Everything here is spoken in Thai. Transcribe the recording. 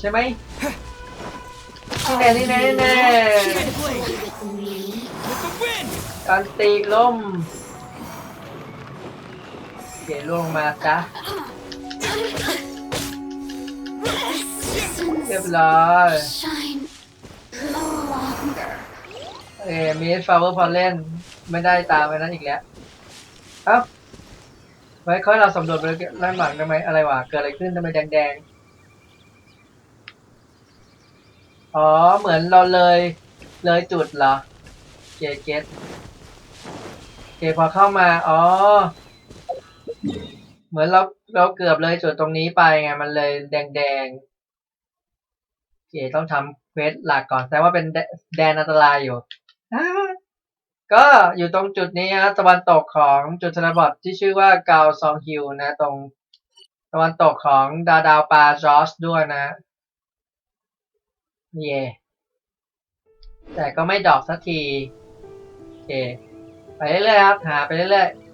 ใช่ไหมนี่แน่นี่แน่นี่แน่ Jet blade. With the wind. การตีล่มเดี๋ยวลงมาจ้ะเรียบร้อย Shine no longer. เอมีฟาวเวอร์พอลเล่น ไม่ได้ตามไปนั้นอีกแล้วเอ้าไว้ค่อยเราสำรวจไปด้านหลังทำไมอะไรวะเกิดอะไรขึ้นทำไมแดงๆ อ๋อ เหมือนเราเลย เลยจุดเหรอเกเกตเกพอเข้ามา อ๋อ เหมือนเราเราเกือบเลยจุดตรงนี้ไปไง มันเลยแดงๆเกตต้องทำเควสหลักก่อน แต่ว่าเป็นแดนอันตรายอยู่ ก็อยู่ตรงจุดนี้ฮะตะวันตกของจุดชนบทที่ชื่อว่ากาวซองฮิลนะ ตรงตะวันตกของดาดาวปาจอสด้วยนะ เย่แต่ก็ไม่ดอกสักที โอเค ไปเรื่อยๆครับ หาไปเรื่อยๆ